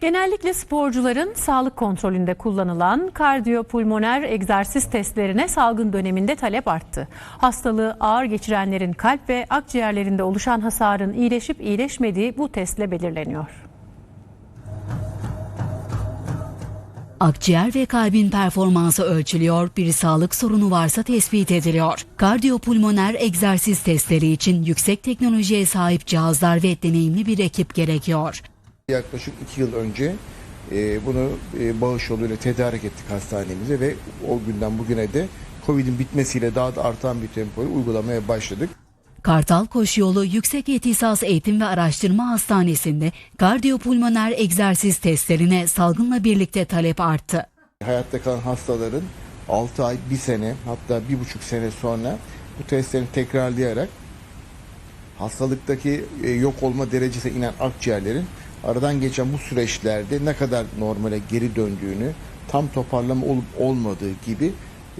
Genellikle sporcuların sağlık kontrolünde kullanılan kardiyopulmoner egzersiz testlerine salgın döneminde talep arttı. Hastalığı ağır geçirenlerin kalp ve akciğerlerinde oluşan hasarın iyileşip iyileşmediği bu testle belirleniyor. Akciğer ve kalbin performansı ölçülüyor, bir sağlık sorunu varsa tespit ediliyor. Kardiyopulmoner egzersiz testleri için yüksek teknolojiye sahip cihazlar ve deneyimli bir ekip gerekiyor. Yaklaşık iki yıl önce e, bunu e, bağış yoluyla tedarik ettik hastanemize ve o günden bugüne de Covid'in bitmesiyle daha da artan bir tempoyu uygulamaya başladık. Kartal Koşuyolu Yüksek İhtisas Eğitim ve Araştırma Hastanesi'nde kardiyopulmoner egzersiz testlerine salgınla birlikte talep arttı. Hayatta kalan hastaların 6 ay, 1 sene hatta 1,5 sene sonra bu testlerini tekrarlayarak hastalıktaki e, yok olma derecesine inen akciğerlerin aradan geçen bu süreçlerde ne kadar normale geri döndüğünü, tam toparlama olup olmadığı gibi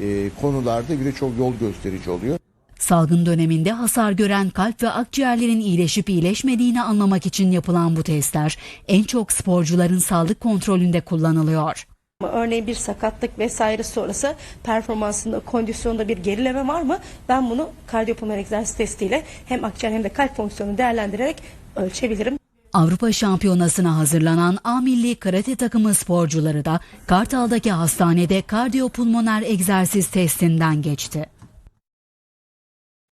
e, konularda bir de çok yol gösterici oluyor. Salgın döneminde hasar gören kalp ve akciğerlerin iyileşip iyileşmediğini anlamak için yapılan bu testler en çok sporcuların sağlık kontrolünde kullanılıyor. Örneğin bir sakatlık vesaire sonrası performansında, kondisyonda bir gerileme var mı? Ben bunu kardiyopulmoner egzersiz testiyle hem akciğer hem de kalp fonksiyonunu değerlendirerek ölçebilirim. Avrupa Şampiyonası'na hazırlanan A milli karate takımı sporcuları da Kartal'daki hastanede kardiyopulmoner egzersiz testinden geçti.